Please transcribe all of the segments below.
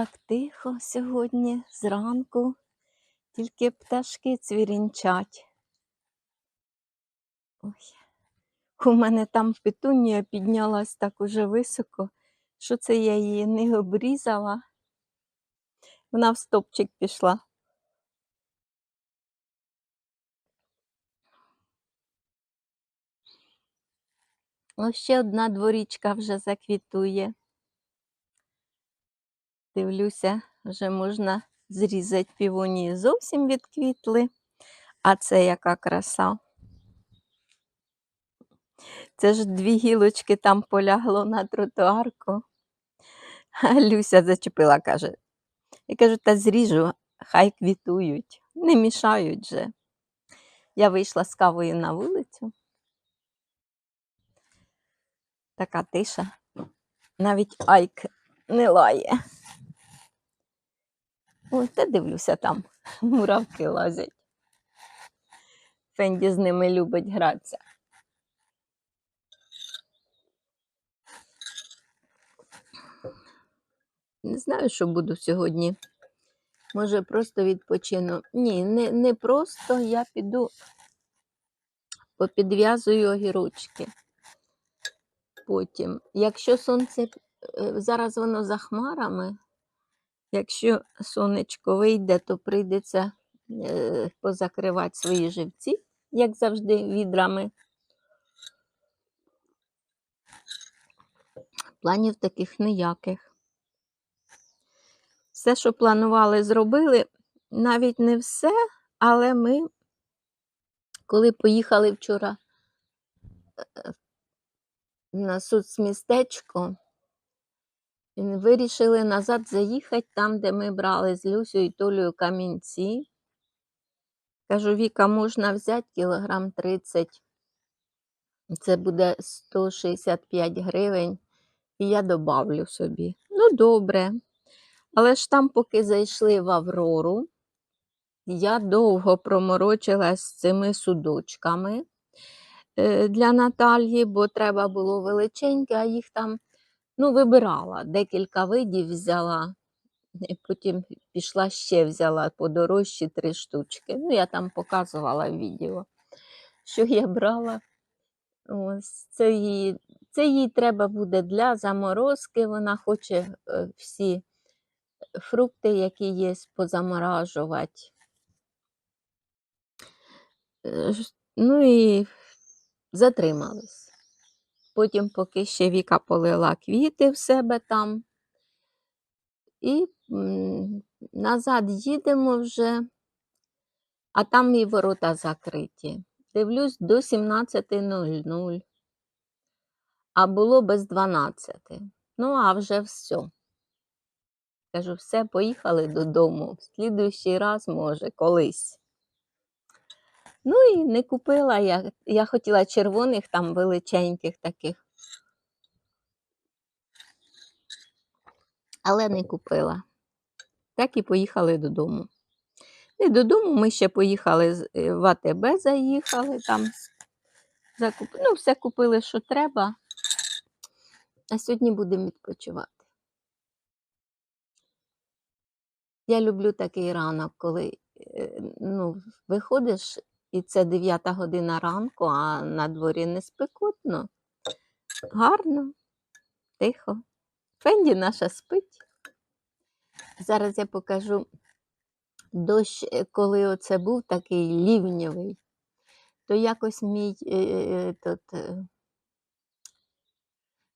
так тихо сьогодні зранку, тільки пташки цвірінчать. Ой. У мене там петунія піднялась так уже високо, що це я її не обрізала. Вона в стопчик пішла. Ось ще одна дворічка вже заквітує. Дивлюся, вже можна зрізати півонії. Зовсім відквітли. А це яка краса. Це ж дві гілочки там полягло на тротуарку. А Люся зачепила, каже. Я кажу, та зріжу, хай квітують, не мішають же. Я вийшла з кавою на вулицю. Така тиша. Навіть Айк не лає. Ой, та дивлюся там, муравки лазять. Фенді з ними любить гратися. Не знаю, що буду сьогодні. Може, просто відпочину. Ні, не, не просто я піду попідв'язую огірочки. Потім, якщо сонце е, зараз воно за хмарами, якщо сонечко вийде, то прийдеться е, позакривати свої живці, як завжди, відрами. Планів таких ніяких. Все, що планували, зробили. Навіть не все, але ми, коли поїхали вчора е, на соцмістечко, вирішили назад заїхати там, де ми брали з Люсею і Толею камінці. Кажу, Віка, можна взяти кілограм 30, це буде 165 гривень, і я добавлю собі. Ну, добре. Але ж там, поки зайшли в Аврору, я довго проморочилась з цими судочками е, для Наталії, бо треба було величеньке, а їх там ну, вибирала. Декілька видів взяла, і потім пішла ще взяла подорожчі три штучки. Ну, я там показувала відео, що я брала. Ось це їй, це їй треба буде для заморозки. Вона хоче е, всі фрукти, які є, позаморажувати. Е, Ну і затримались. Потім, поки ще Віка полила квіти в себе там. І назад їдемо вже, а там і ворота закриті. Дивлюсь до 17.00. А було без 12. Ну, а вже все. Кажу, все, поїхали додому. В слідуючий раз, може, колись. Ну і не купила я. Я хотіла червоних там величеньких таких. Але не купила. Так і поїхали додому. І додому ми ще поїхали е, в АТБ, заїхали там. Закуп... Ну, все купили, що треба. А сьогодні будемо відпочивати. Я люблю такий ранок, коли е, ну, виходиш, і це 9 година ранку, а на дворі не спекотно. Гарно, тихо. Фенді наша спить. Зараз я покажу дощ, е, коли оце був такий лівнєвий, то якось мій е, е, тот, е,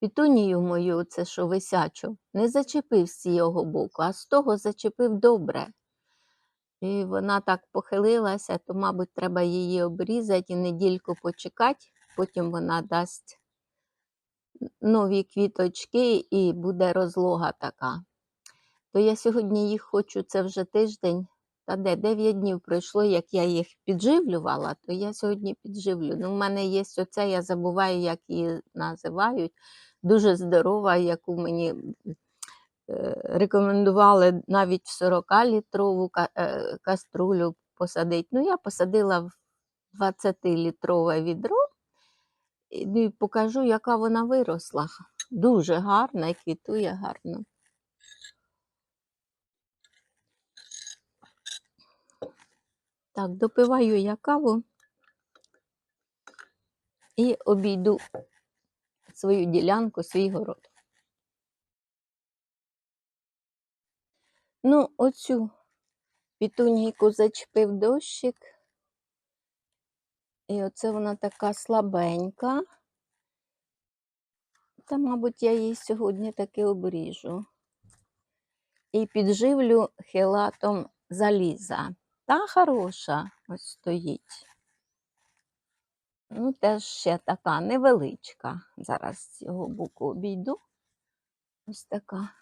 пітунію мою, це що висячу, не зачепив з цього боку, а з того зачепив добре. І вона так похилилася, то, мабуть, треба її обрізати і недільку почекати, потім вона дасть нові квіточки і буде розлога така. То я сьогодні їх хочу, це вже тиждень, та де 9 днів пройшло, як я їх підживлювала, то я сьогодні підживлю. Ну, в мене є оце, я забуваю, як її називають. Дуже здорова, яку мені рекомендували навіть в 40-літрову е, каструлю посадити. Ну, я посадила в 20-літрове відро ну, і покажу, яка вона виросла. Дуже гарна і квітує гарно. Так, допиваю я каву і обійду свою ділянку, свій город. Ну, оцю пітунійку зачепив дощик. І оце вона така слабенька. Та, мабуть, я її сьогодні таки обріжу. І підживлю хелатом заліза. Та хороша ось стоїть. Ну, теж ще така невеличка. Зараз цього боку обійду. Ось така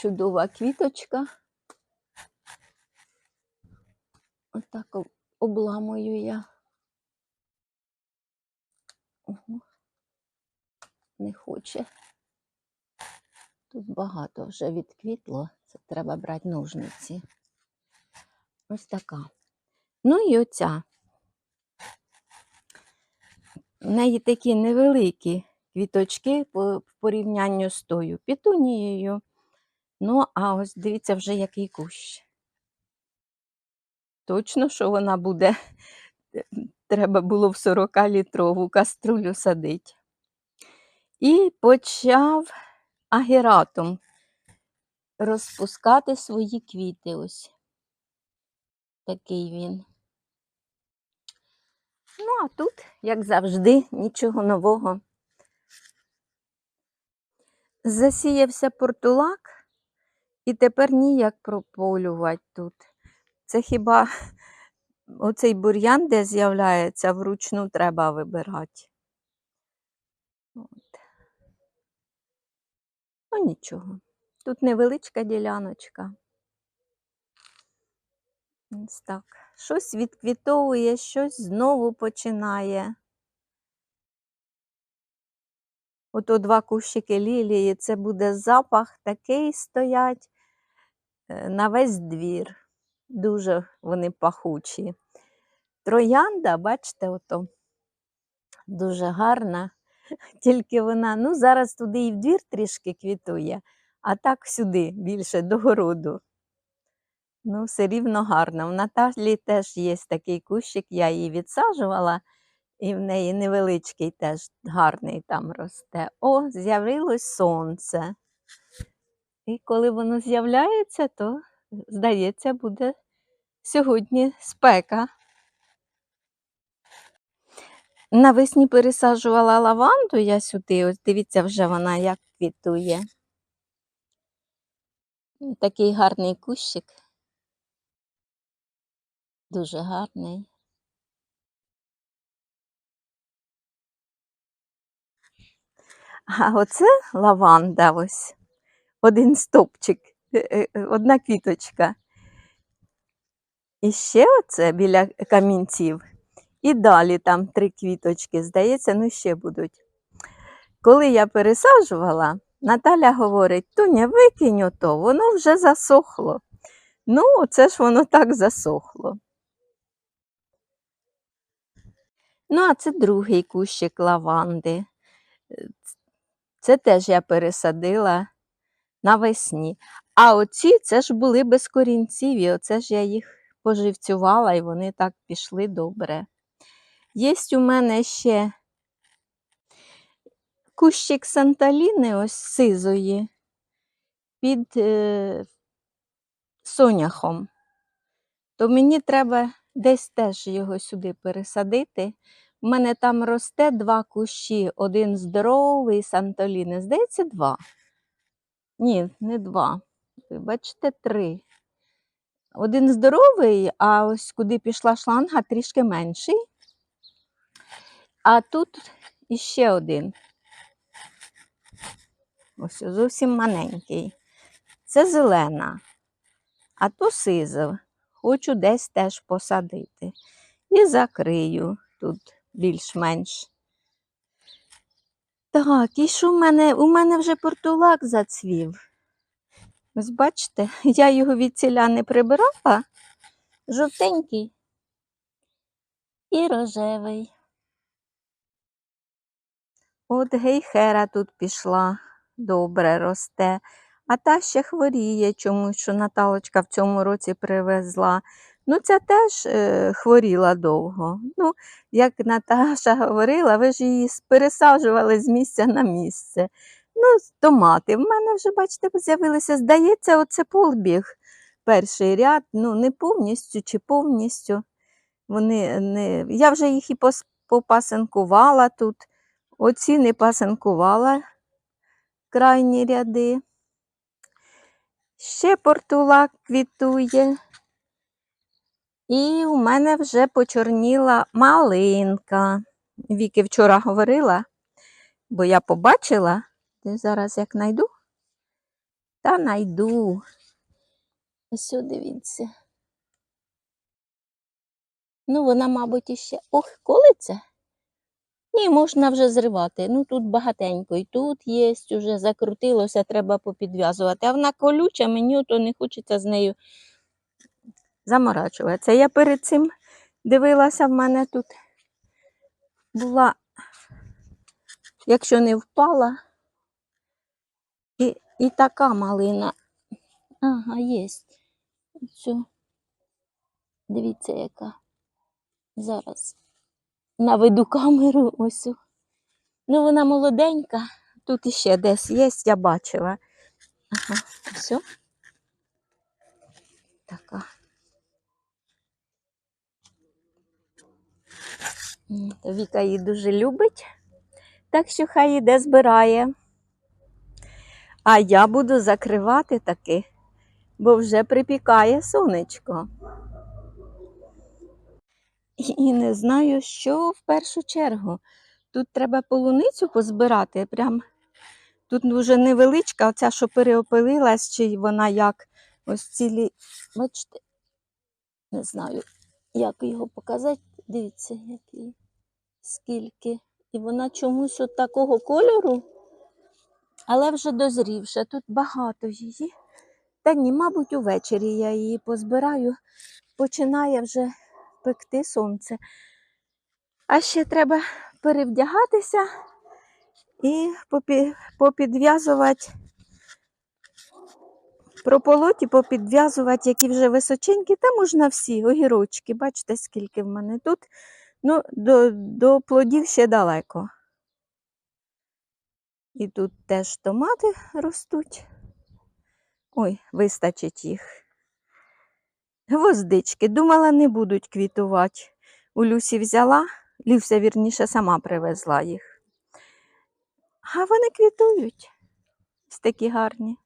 чудова квіточка. Отак об- обламую я. Ого. Не хоче. Тут багато вже відквітло. Це треба брати ножниці. Ось така. Ну і оця. В неї такі невеликі квіточки по порівнянню з тою пітунією. Ну, а ось дивіться вже який кущ. Точно, що вона буде. Треба було в 40-літрову каструлю садити. І почав агератом розпускати свої квіти. Ось такий він. Ну, а тут, як завжди, нічого нового. Засіявся портулак, і тепер ніяк прополювати тут. Це хіба оцей бур'ян, де з'являється, вручну треба вибирати. От. Ну, нічого. Тут невеличка діляночка. Ось так. Щось відквітовує, щось знову починає. Ото два кущики лілії, це буде запах такий стоять е, на весь двір. Дуже вони пахучі. Троянда, бачите, ото дуже гарна. Тільки вона, ну, зараз туди і в двір трішки квітує, а так сюди більше до городу. Ну, все рівно гарно. В Наталі теж є такий кущик, я її відсаджувала, і в неї невеличкий теж гарний там росте. О, з'явилось сонце. І коли воно з'являється, то, здається, буде сьогодні спека. Навесні пересаджувала лаванду я сюди, ось дивіться, вже вона як квітує. Такий гарний кущик. Дуже гарний. А оце лаванда ось. Один стопчик, е, е, одна квіточка. І ще оце біля камінців. І далі там три квіточки, здається, ну ще будуть. Коли я пересаджувала, Наталя говорить: Тоня, викинь ото, воно вже засохло. Ну, оце ж воно так засохло. Ну, а це другий кущик лаванди. Це теж я пересадила навесні. А оці це ж були без корінців, і оце ж я їх поживцювала, і вони так пішли добре. Є у мене ще кущик санталіни, ось сизої, під е, соняхом. То мені треба десь теж його сюди пересадити. У мене там росте два кущі, один здоровий санталіни. Здається, два. Ні, не два. Ви бачите, три. Один здоровий, а ось куди пішла шланга, трішки менший. А тут іще один. Ось зовсім маленький. Це зелена, а то сиза. Хочу десь теж посадити. І закрию тут більш-менш. Так, і що в мене? У мене вже портулак зацвів. Ось бачите, я його від ціля не прибирала. Жовтенький і рожевий. От гейхера тут пішла, добре росте. А та ще хворіє чомусь, що Наталочка в цьому році привезла. Ну, це теж е, хворіла довго. Ну, як Наташа говорила, ви ж її пересаджували з місця на місце. Ну, томати. В мене вже, бачите, з'явилися, здається, оце полбіг перший ряд, ну, не повністю чи повністю. Вони не... Я вже їх і пос- попасинкувала тут. Оці не пасинкувала крайні ряди. Ще портулак квітує. І у мене вже почорніла малинка. Віки вчора говорила, бо я побачила, зараз як найду, та найду. Ось дивіться. Ну, вона, мабуть, іще. Ох, колиться? Ні, можна вже зривати. Ну тут багатенько. І тут є, вже закрутилося, треба попідв'язувати. А вона колюча, мені то не хочеться з нею заморачуватися. Я перед цим дивилася, в мене тут була, якщо не впала, і, і така малина. Ага, є. Цю. Дивіться, яка. Зараз наведу камеру ось. Ну, вона молоденька. Тут іще десь є, я бачила. Ага, все. Така. М, то Віка її дуже любить, так що хай іде збирає. А я буду закривати таки, бо вже припікає сонечко. І, не знаю, що в першу чергу. Тут треба полуницю позбирати. Прям тут вже невеличка, оця, що переопилилась, чи вона як ось цілі. Бачите, не знаю, як його показати. Дивіться, який, скільки. І вона чомусь от такого кольору, але вже дозрівша. Тут багато її. Та ні, мабуть, увечері я її позбираю. Починає вже пекти сонце. А ще треба перевдягатися і попідв'язувати, прополоті, попідв'язувати, які вже височенькі, та можна всі огірочки. Бачите, скільки в мене тут. Ну, до, до плодів ще далеко. І тут теж томати ростуть. Ой, вистачить їх. Гвоздички. Думала, не будуть квітувати. У Люсі взяла, Люся, вірніше, сама привезла їх. А вони квітують. Ось такі гарні.